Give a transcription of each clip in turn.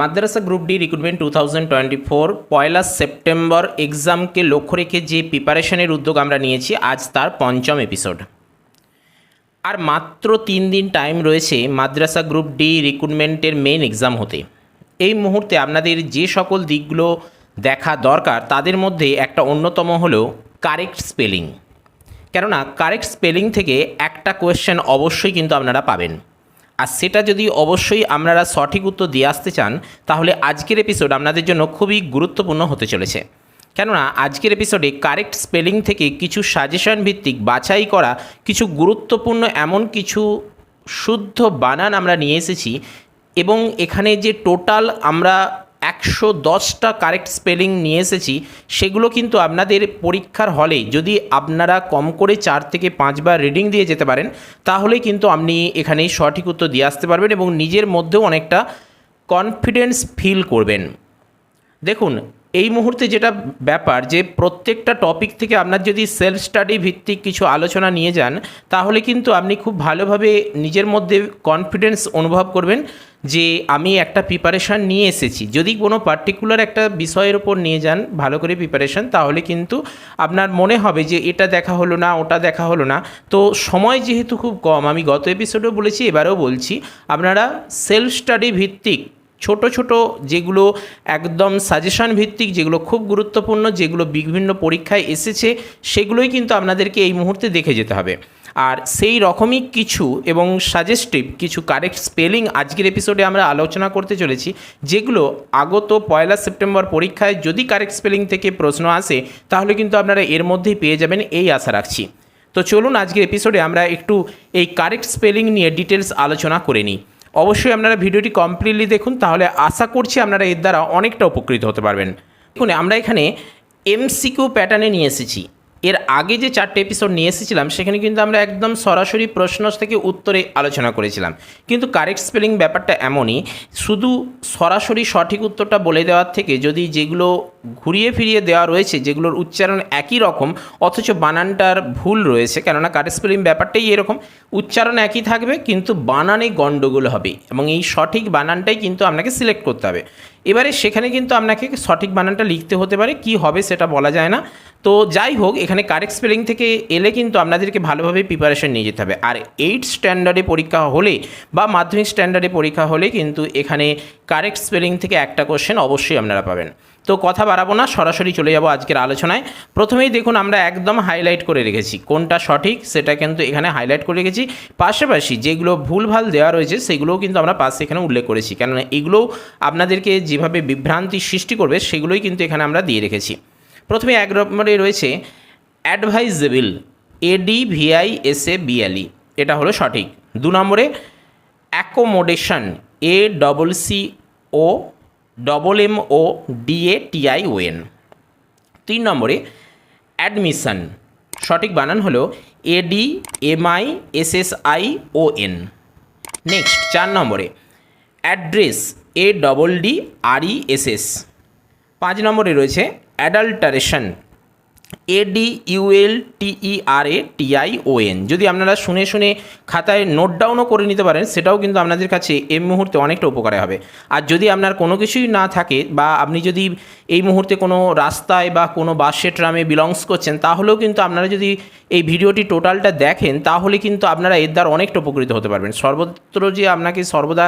মাদ্রাসা group D recruitment two thousand twenty four পয়লা September এক্সামকে লক্ষ্য রেখে যে প্রিপারেশনের উদ্যোগ আমরা নিয়েছি, আজ তার পঞ্চম এপিসোড আর মাত্র তিন দিন টাইম রয়েছে মাদ্রাসা গ্রুপ ডি রিক্রুটমেন্টের মেন এক্সাম হতে। এই মুহূর্তে আপনাদের যে সকল দিকগুলো দেখা দরকার, তাদের মধ্যে একটা অন্যতম হলো কারেক্ট স্পেলিং কেননা কারেক্ট স্পেলিং থেকে একটা কোয়েশ্চেন অবশ্যই কিন্তু আপনারা পাবেন। আর সেটা যদি অবশ্যই আপনারা সঠিক উত্তর দিয়ে আসতে চান, তাহলে আজকের এপিসোড আপনাদের জন্য খুবই গুরুত্বপূর্ণ হতে চলেছে। কেননা, আজকের এপিসোডে কারেক্ট স্পেলিং থেকে কিছু সাজেশন ভিত্তিক বাছাই করা, কিছু গুরুত্বপূর্ণ এমন কিছু শুদ্ধ বানান আমরা নিয়ে এসেছি এবং এখানে যে টোটাল আমরা একশো দশটা কারেক্ট স্পেলিং নিয়ে এসেছি, সেগুলো কিন্তু আপনাদের পরীক্ষার হলে যদি আপনারা কম করে চার থেকে পাঁচবার রিডিং দিয়ে যেতে পারেন, তাহলেই কিন্তু আপনি এখানে সঠিক উত্তর দিয়ে আসতে পারবেন এবং নিজের মধ্যেও অনেকটা কনফিডেন্স ফিল করবেন। দেখুন এই মুহূর্তে যেটা ব্যাপার যে প্রত্যেকটা টপিক থেকে আপনার যদি সেলফ স্টাডি ভিত্তিক কিছু আলোচনা নিয়ে যান, তাহলে কিন্তু আপনি খুব ভালোভাবে নিজের মধ্যে কনফিডেন্স অনুভব করবেন যে আমি একটা প্রিপারেশান নিয়ে এসেছি। যদি কোনো পার্টিকুলার একটা বিষয়ের ওপর নিয়ে যান, ভালো করে প্রিপারেশান তাহলে কিন্তু আপনার মনে হবে যে এটা দেখা হলো না, ওটা দেখা হলো না। তো সময় যেহেতু খুব কম, আমি গত এপিসোডেও বলেছি, এবারেও বলছি, আপনারা সেলফ স্টাডি ভিত্তিক ছোট ছোট যেগুলো একদম সাজেশন ভিত্তিক, যেগুলো খুব গুরুত্বপূর্ণ, যেগুলো বিভিন্ন পরীক্ষায় এসেছে, সেগুলোই কিন্তু আপনাদেরকে এই মুহূর্তে দেখে যেতে হবে। আর সেই রকমই কিছু এবং সাজেস্টিভ কিছু কারেক্ট স্পেলিং আজকের এপিসোডে আমরা আলোচনা করতে চলেছি, যেগুলো আগত পয়লা সেপ্টেম্বর পরীক্ষায় যদি কারেক্ট স্পেলিং থেকে প্রশ্ন আসে, তাহলে কিন্তু আপনারা এর মধ্যেই পেয়ে যাবেন, এই আশা রাখছি। তো চলুন আজকের এপিসোডে আমরা একটু এই কারেক্ট স্পেলিং নিয়ে ডিটেলস আলোচনা করে নিই। অবশ্যই আপনারা ভিডিওটি কমপ্লিটলি দেখুন, তাহলে আশা করছি আপনারা এর দ্বারা অনেকটা উপকৃত হতে পারবেন। দেখুন, আমরা এখানে এমসিকিউ প্যাটার্নে নিয়ে এসেছি। এর আগে যে চারটে এপিসোড নিয়ে এসেছিলাম, সেখানে কিন্তু আমরা একদম সরাসরি প্রশ্ন থেকে উত্তরে আলোচনা করেছিলাম। কিন্তু কারেক্ট স্পেলিং ব্যাপারটা এমনই, শুধু সরাসরি সঠিক উত্তরটা বলে দেওয়ার থেকে যদি যেগুলো ঘুরিয়ে ফিরিয়ে দেওয়া রয়েছে, যেগুলোর উচ্চারণ একই রকম, অথচ বানানটার ভুল রয়েছে, কেননা কারেক্ট স্পেলিং ব্যাপারটাই এরকম, উচ্চারণ একই থাকবে, কিন্তু বানানে গণ্ডগোল হবে এবং এই সঠিক বানানটাই কিন্তু আপনাকে সিলেক্ট করতে হবে। এবারে সেখানে কিন্তু আপনাকে সঠিক বানানটা লিখতে হতে পারে, কি হবে সেটা বলা যায় না। তো যাই হোক, এখানে কারেক্ট স্পেলিং থেকে এলে কিন্তু আপনাদেরকে ভালোভাবে প্রিপারেশন নিয়ে যেতে হবে। আর এইট স্ট্যান্ডার্ডে পরীক্ষা হলে বা মাধ্যমিক স্ট্যান্ডার্ডে পরীক্ষা হলে কিন্তু এখানে কারেক্ট স্পেলিং থেকে একটা কোশ্চেন অবশ্যই আপনারা পাবেন। তো কথা বাড়াবো না, সরাসরি চলে যাব আজকের আলোচনায়। প্রথমেই দেখুন আমরা একদম হাইলাইট করে রেখেছি। কোনটা সঠিক, সেটা কিন্তু এখানে হাইলাইট করে রেখেছি। পাশাপাশি যেগুলো ভুলভাল দেওয়া রয়েছে, সেগুলোও কিন্তু আমরা পাশে এখানে উল্লেখ করেছি। কেননা এগুলোও আপনাদেরকে যেভাবে বিভ্রান্তি সৃষ্টি করবে, সেগুলোই কিন্তু এখানে আমরা দিয়ে রেখেছি। প্রথমে এক নম্বরে রয়েছে advisable AD VI S A BLE এটা হলো সঠিক। দু নম্বরে accommodation A double C O double M O D A T I O N তিন নম্বরে অ্যাডমিশন সঠিক বানান হলো A D M I I O N next চার নম্বরে address A double D R E S S পাঁচ নম্বরে রয়েছে adulteration A D U L T E R A T I N যদি আপনারা শুনে শুনে খাতায় নোট ডাউনও করে নিতে পারেন, সেটাও কিন্তু আপনাদের কাছে এই মুহূর্তে অনেকটা উপকারে হবে। আর যদি আপনার কোনো কিছুই না থাকে বা আপনি যদি এই মুহূর্তে কোনো রাস্তায় বা কোনো বাসে, ট্রামে বিলংস করছেন, তাহলেও কিন্তু আপনারা যদি এই ভিডিওটি টোটালটা দেখেন, তাহলে কিন্তু আপনারা এর দ্বারা অনেকটা উপকৃত হতে পারবেন। সর্বত্র যে আপনাকে সর্বদা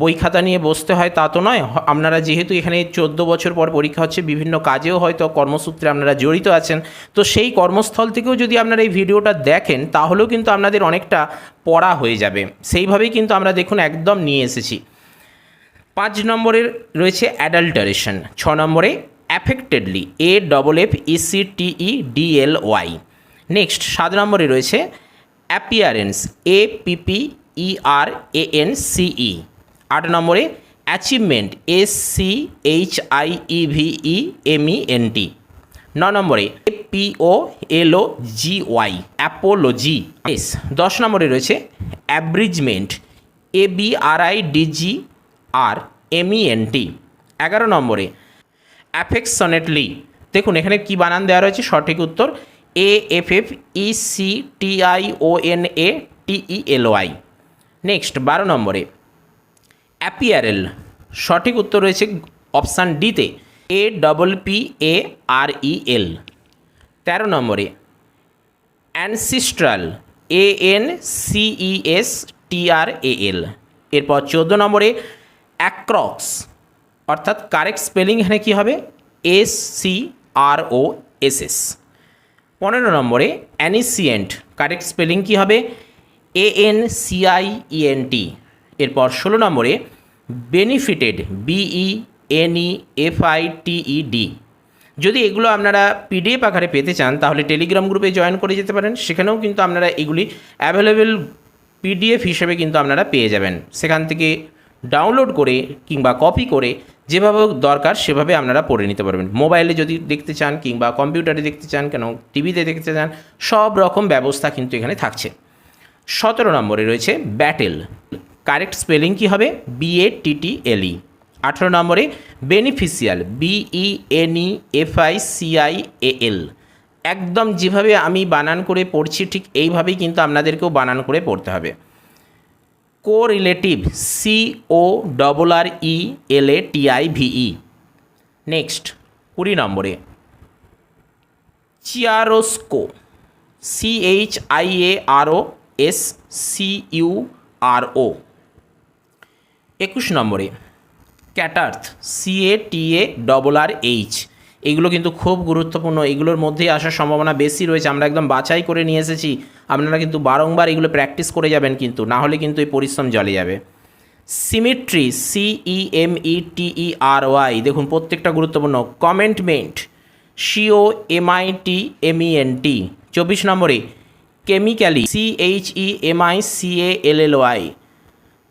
বই খাতা নিয়ে বসতে হয় তা তো নয়। আপনারা যেহেতু এখানে চোদ্দ বছর পর পরীক্ষা হচ্ছে, বিভিন্ন কাজেও হয়তো কর্মসূত্রে আপনারা জড়িত আছেন তো সেই কর্মস্থল থেকেও যদি আপনারা এই ভিডিওটা দেখেন, তাহলেও কিন্তু আপনাদের অনেকটা পড়া হয়ে যাবে। সেইভাবেই কিন্তু আমরা দেখুন একদম নিয়ে এসেছি। পাঁচ নম্বরের রয়েছে অ্যাডাল্টারেশন ছ নম্বরে affectedly A double F E C T E D L Y next সাত নম্বরে রয়েছে appearance A PP E R A N C E আট নম্বরে achievement S C H I E E M E N T ন নম্বরে P O L O G Y apology S দশ নম্বরে রয়েছে abridgement A B R I D G R M E N T এগারো নম্বরে অ্যাফেকশনেটলি দেখুন, এখানে কি বানান দেওয়া রয়েছে? সঠিক উত্তর A F F E C T I O N A T E L Y next বারো নম্বরে অ্যাপিয়ারেল সঠিক উত্তর রয়েছে অপশান ডিতে এ double P A R E L তেরো নম্বরে অ্যানসিস্ট্রাল এ এন সিই S T R A L এরপর চোদ্দ নম্বরে অ্যাক্রক্স অর্থাৎ কারেক্ট স্পেলিং এখানে কী হবে? S C R O S S পনেরো নম্বরে অ্যানিসিয়েন্ট কারেক্ট স্পেলিং কী হবে? A N C I E N T এরপর ষোলো নম্বরে benefited B E N E F I T E D যদি এগুলো আপনারা পিডিএফ আকারে পেতে চান, তাহলে টেলিগ্রাম গ্রুপে জয়েন করে যেতে পারেন। সেখানেও কিন্তু আপনারা এগুলি অ্যাভেলেবেল পিডিএফ হিসেবে কিন্তু আপনারা পেয়ে যাবেন। সেখান থেকে ডাউনলোড করে কিংবা কপি করে যেভাবে দরকার সেভাবে আপনারা পড়ে নিতে পারবেন। মোবাইলে যদি দেখতে চান কিংবা কম্পিউটারে দেখতে চান, কেন টিভিতে দেখতে চান, সব রকম ব্যবস্থা কিন্তু এখানে থাকছে। সতেরো নম্বরে রয়েছে ব্যাটেল কারেক্ট স্পেলিং কী হবে? বিএ টিটি এলই আঠেরো নম্বরে beneficial B E N E F I C I L একদম যেভাবে আমি বানান করে পড়ছি, ঠিক এইভাবেই কিন্তু আপনাদেরকেও বানান করে পড়তে হবে। Correlative C O double R E L A T I V E next, কুড়ি নম্বরে। Chiaroscuro C H I A R O S C U R O একুশ নম্বরে catarrh C A T A double R H এগুলো কিন্তু খুব গুরুত্বপূর্ণ। এগুলোর মধ্যেই আসার সম্ভাবনা বেশি রয়েছে। আমরা একদম বাছাই করে নিয়ে এসেছি। আপনারা কিন্তু বারংবার এগুলো প্র্যাকটিস করে যাবেন কিন্তু, না হলে কিন্তু এই পরিশ্রম জলে যাবে। সিমিট্রি সিই এম ই টিই আর ওয়াই দেখুন প্রত্যেকটা গুরুত্বপূর্ণ। কমেন্টমেন্ট সিও এমআই টি এমইএন টি চব্বিশ নম্বরে chemically C H E M I C A L L Y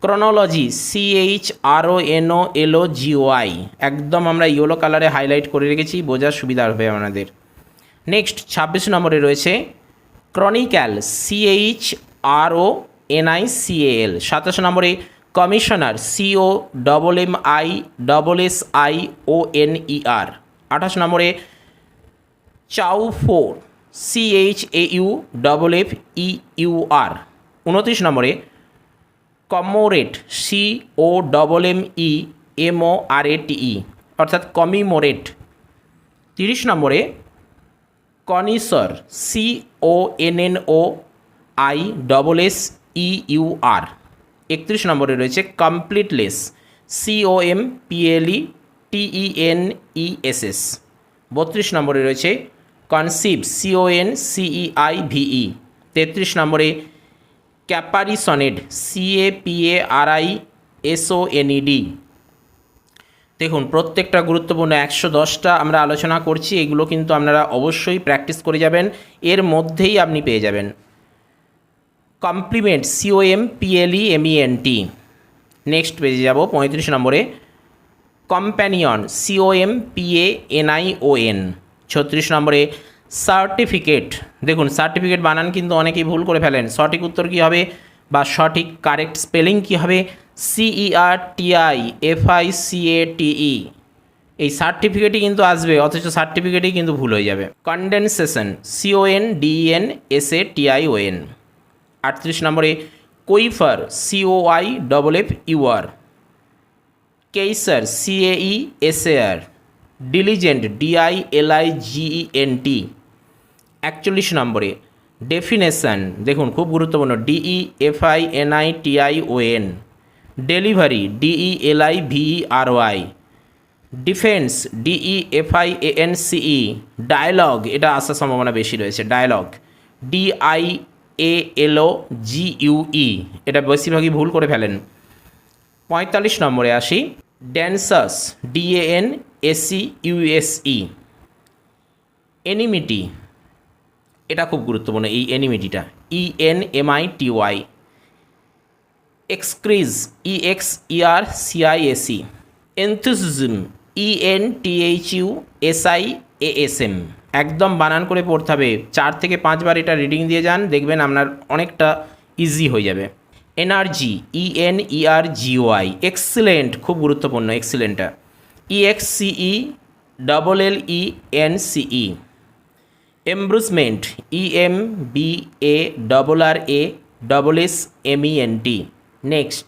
chronology C H R O N O L O G Y একদম আমরা ইয়েলো কালারে highlight করে রেখেছি, বোঝার সুবিধা হবে আমাদের। নেক্সট ছাব্বিশ নম্বরে রয়েছে chronical CH RO N I C A L সাতাশ নম্বরে commissioner C O double M I double S I O N E R আঠাশ নম্বরে chauffeur C H A U double F E U R উনত্রিশ নম্বরে commemorate C O double M E M O R A T E অর্থাৎ commemorate. তিরিশ নম্বরে, connoisseur C O N N O I double S E U R একত্রিশ নম্বরে রয়েছে completeness C O M P L E T E N E S S বত্রিশ নম্বরে রয়েছে conceive C O N C E I V E তেত্রিশ নম্বরে caparisoned C A P A R I S O N E D দেখুন, প্রত্যেকটা গুরুত্বপূর্ণ একশো দশটা আমরা আলোচনা করছি, এগুলো কিন্তু আপনারা অবশ্যই প্র্যাকটিস করে যাবেন, এর মধ্যেই আপনি পেয়ে যাবেন। Compliment COM PLE MENT next পেজে যাব, পঁয়ত্রিশ নম্বরে। কম্প্যানিয়ন সিওএম পিএ এনআইওএন ছত্রিশ নম্বরে সার্টিফিকেট। দেখুন, সার্টিফিকেট বানান কিন্তু অনেকেই ভুল করে ফেলেন। সঠিক উত্তর কী হবে বা সঠিক কারেক্ট স্পেলিং কী হবে? C E R T I F I C A T E এই সার্টিফিকেটই কিন্তু আসবে, অথচ সার্টিফিকেটই কিন্তু ভুল হয়ে যাবে। Condensation CON DN S A T I O N আটত্রিশ নম্বরে coiffure C O I double F U R Caesar C A E S A R diligent D I L I G E N T একচল্লিশ নম্বরে definition দেখুন খুব গুরুত্বপূর্ণ D E F I N I T I O N delivery D E L I V E R Y defence D E F I A N C E dialogue এটা আসার সম্ভাবনা বেশি রয়েছে dialogue DI A LO G UE এটা বেশিরভাগই ভুল করে ফেলেন। পঁয়তাল্লিশ নম্বরে আসি ড্যান্সাস ডিএএন এসি ইউএসই এনিমিটি এটা খুব গুরুত্বপূর্ণ, এই এনিমিটিটা E N M I T Y exercise E X E R C I S E enthusiasm E N T H U S I A S M একদম বানান করে পড়তে হবে, চার থেকে পাঁচবার এটা রিডিং দিয়ে যান, দেখবেন আপনার অনেকটা ইজি হয়ে যাবে। Energy E N E R G Y excellent খুব গুরুত্বপূর্ণ এক্সিলেন্টটা E X C E double L E N C E embarrassment E M B A double R A double S M E N T next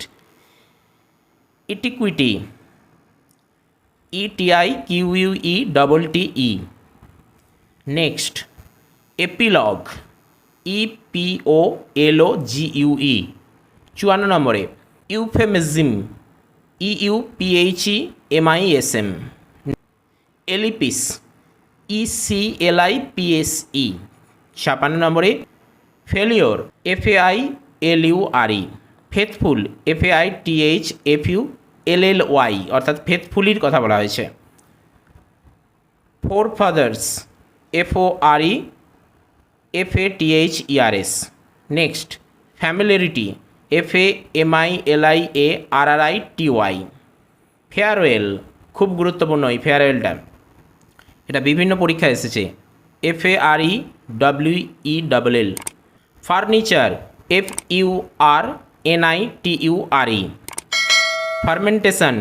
etiquette E T I Q U E double T E next epilogue E P O L O G U E চুয়ান্ন নম্বরে euphemism E U P H E M I S M eclipse E C L I P S E ছাপান্ন নম্বরে, failure F A I L U R E faithfully F A I T H F U L L Y অর্থাৎ ফেথফুলির কথা বলা হয়েছে। Forefathers F O R E F A T H R S next familiarity F A M I L I A R R I T Y farewell খুব গুরুত্বপূর্ণ এই ফেয়ারওয়েলটা এটা বিভিন্ন পরীক্ষায় এসেছে। F A R E W E double L furniture F U R N I T U R E fermentation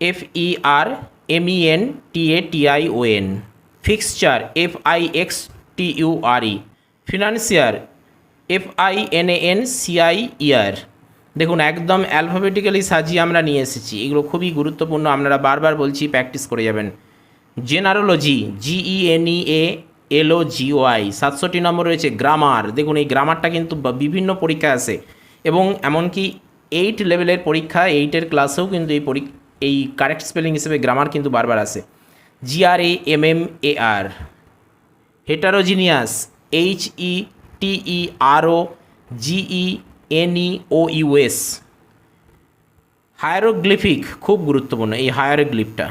F E R M E N T A T I O N fixture F I X T U R E financier F I N A N C I E R দেখুন, একদম alphabetically সাজিয়ে আমরা নিয়ে এসেছি। এগুলো খুবই গুরুত্বপূর্ণ, আপনারা বারবার বলছি প্র্যাকটিস করে যাবেন। Genealogy GE N E A LO G Y সাতষট্টি নম্বর রয়েছে গ্রামার দেখুন, এই গ্রামারটা কিন্তু বিভিন্ন পরীক্ষা আসে। এবং এমনকি এইট লেভেলের পরীক্ষা এইটের ক্লাসেও কিন্তু এই পরীক্ষা, এই কারেক্ট স্পেলিং হিসেবে গ্রামার কিন্তু বারবার আসে। G R A M M A R heterogeneous H E T E R O G E N E O U S hieroglyphic খুব গুরুত্বপূর্ণ এই হায়ারোগ্লিফটা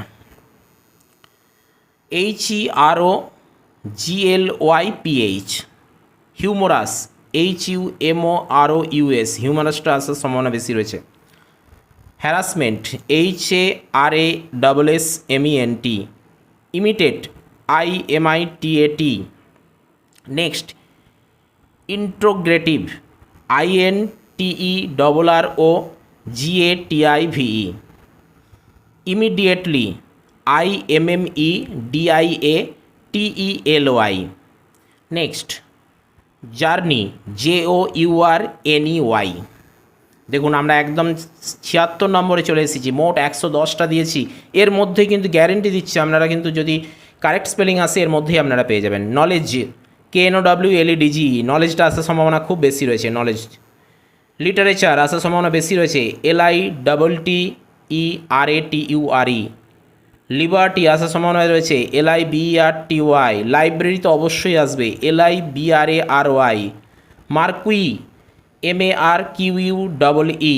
H E R O G L Y P H humorous H U M O R O U S হিউমারাসটা আসার সম্ভাবনা বেশি রয়েছে। Harassment H A R A double S M E N T imitate I M I T A T next interrogative I N T E double R O G A T I V E immediately I M M E D I A T E L Y next journey J O U R N E Y দেখুন, আমরা একদম ছিয়াত্তর নম্বরে চলে এসেছি, মোট একশো দশটা দিয়েছি। এর মধ্যে কিন্তু গ্যারেন্টি দিচ্ছি, আপনারা কিন্তু যদি কারেক্ট স্পেলিং আসে, এর মধ্যেই আপনারা পেয়ে যাবেন। Knowledge K N O W L D G নলেজটা আসার সম্ভাবনা খুব বেশি রয়েছে নলেজ লিটারেচার আসার সম্ভাবনা বেশি রয়েছে L I double T E R A T U R E liberty আসার সম্ভাবনা রয়েছে L I B R T Y library তো অবশ্যই আসবে L I B R A R Y marquee M A R Q U double E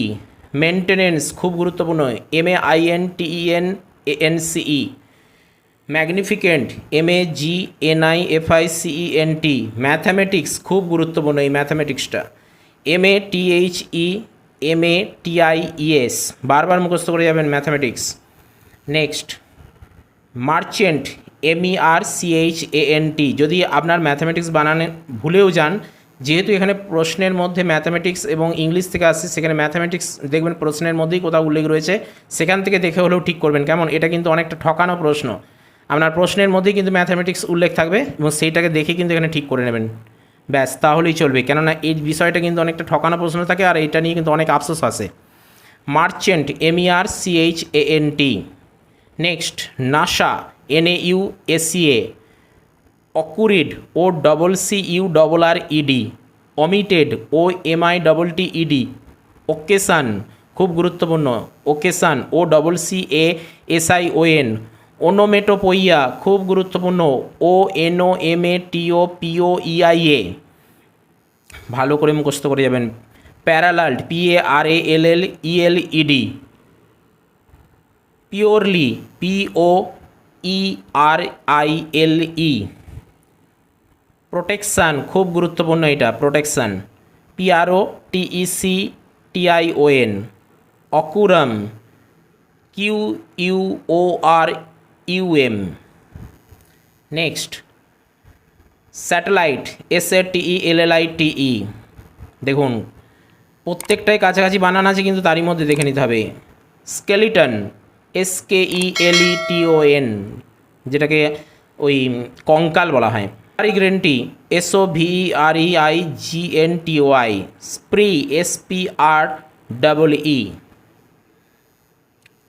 maintenance খুব গুরুত্বপূর্ণ M A I N T E N A N C E magnificent M A G N I F I C E N T mathematics খুব গুরুত্বপূর্ণ এই ম্যাথামেটিক্সটা M A T H E M A T I E S বারবার মুখস্থ করে যাবেন mathematics next merchant M E R C A N T যদি আপনার mathematics বানানে ভুলেও যান, যেহেতু এখানে প্রশ্নের মধ্যে ম্যাথামেটিক্স এবং ইংলিশ থেকে আসছে, সেখানে ম্যাথামেটিক্স দেখবেন প্রশ্নের মধ্যেই কোথাও উল্লেখ রয়েছে, সেখান থেকে দেখে হলেও ঠিক করবেন। কেমন? এটা কিন্তু অনেকটা ঠকানো প্রশ্ন। আপনার প্রশ্নের মধ্যেই কিন্তু ম্যাথামেটিক্স উল্লেখ থাকবে এবং সেইটাকে দেখে কিন্তু এখানে ঠিক করে নেবেন। ব্যাস, তাহলেই চলবে। কেননা এই বিষয়টা কিন্তু অনেকটা ঠকানো প্রশ্ন থাকে আর এটা নিয়ে কিন্তু অনেক আফসোস আসে merchant M E R C A N T next, nausea, N A U S E A occurred, O double C U double R E D omitted, O M I double T E D occasion খুব গুরুত্বপূর্ণ occasion O double C A S I O N onomatopoeia খুব গুরুত্বপূর্ণ, O N O M A T O P O E I A. ভালো করে মুখস্থ করে যাবেন। Paralleled, P A R A L L E L E D puerile P O E R I L E protection খুব গুরুত্বপূর্ণ এটা protection P R O T E C T I O N quorum Q U O R U M next satellite S A T E L L I T E দেখুন, প্রত্যেকটাই কাছাকাছি বানান আছে কিন্তু তারই মধ্যে দেখে নিতে হবে। Skeleton S K E L E T O N যেটাকে ওই কঙ্কাল বলা হয়। আর গ্রেনটি S O V R E I G N T O I spree S P R double E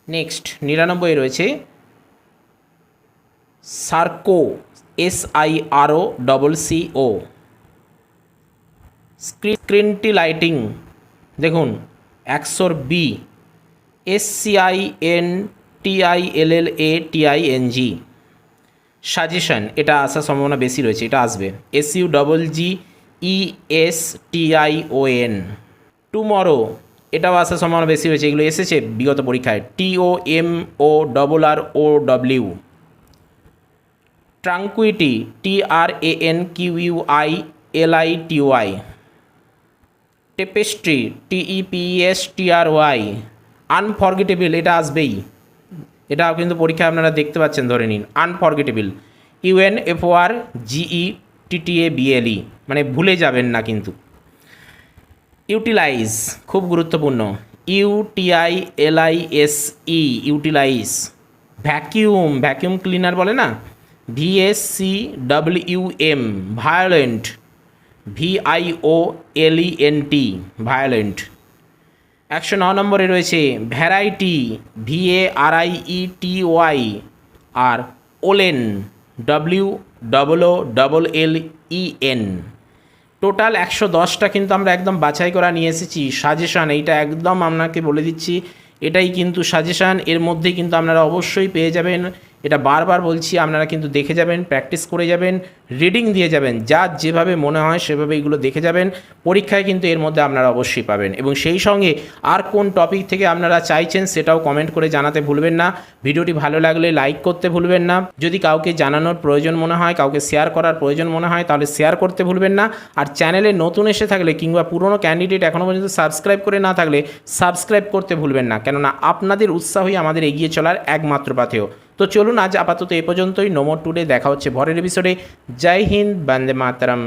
next নিরানব্বই রয়েছে sirocco S I R O double C O scintillating দেখুন, একশোর B S C I N T I L L A T I N G suggestion এটা আসার সম্ভাবনা বেশি রয়েছে, এটা আসবে। S U double G E S T I O N tomorrow এটাও আসার সম্ভাবনা বেশি রয়েছে, এগুলো এসেছে বিগত পরীক্ষায়। T O M O double R O W tranquillity T R A N Q U I L I T Y tapestry T E P S T R Y unforgettable এটা আসবেই। এটা কিন্তু পরীক্ষায় আপনারা দেখতে পাচ্ছেন, ধরে নিন unforgettable UN F O R GE TTA BLE মানে ভুলে যাবেন না কিন্তু। ইউটিলাইজ খুব গুরুত্বপূর্ণ। U T I L I S E utilise vacuum vacuum cleaner বলে না? V S C W M violent V I O L E N T violent একশো ন নম্বরে রয়েছে variety V A R I E T Y R woollen W double O double L E N total একশো দশটা কিন্তু আমরা একদম বাছাই করা নিয়ে এসেছি। সাজেশান এইটা একদম আপনাকে বলে দিচ্ছি। এটাই কিন্তু সাজেশান এর মধ্যেই কিন্তু আপনারা অবশ্যই পেয়ে যাবেন। এটা বারবার বলছি, আপনারা কিন্তু দেখে যাবেন প্র্যাকটিস করে যাবেন। রিডিং দিয়ে যাবেন। যার যেভাবে মনে হয় সেভাবে এগুলো দেখে যাবেন। পরীক্ষায় কিন্তু এর মধ্যে আপনারা অবশ্যই পাবেন। এবং সেই সঙ্গে আর কোন টপিক থেকে আপনারা চাইছেন সেটাও কমেন্ট করে জানাতে ভুলবেন না। ভিডিওটি ভালো লাগলে লাইক করতে ভুলবেন না। যদি কাউকে জানানোর প্রয়োজন মনে হয়, কাউকে শেয়ার করার প্রয়োজন মনে হয়, তাহলে শেয়ার করতে ভুলবেন না। আর চ্যানেলে নতুন এসে থাকলে কিংবা পুরনো ক্যান্ডিডেট এখনও পর্যন্ত সাবস্ক্রাইব করে না থাকলে সাবস্ক্রাইব করতে ভুলবেন না। কেননা আপনাদের উৎসাহই আমাদের এগিয়ে চলার একমাত্র পাথেয়। তো চলুন আজ আপাতত এ পর্যন্তই। নোমর টুডে দেখা হচ্ছে ভরের এপিসোডে जय हिंद बंदे मातरम।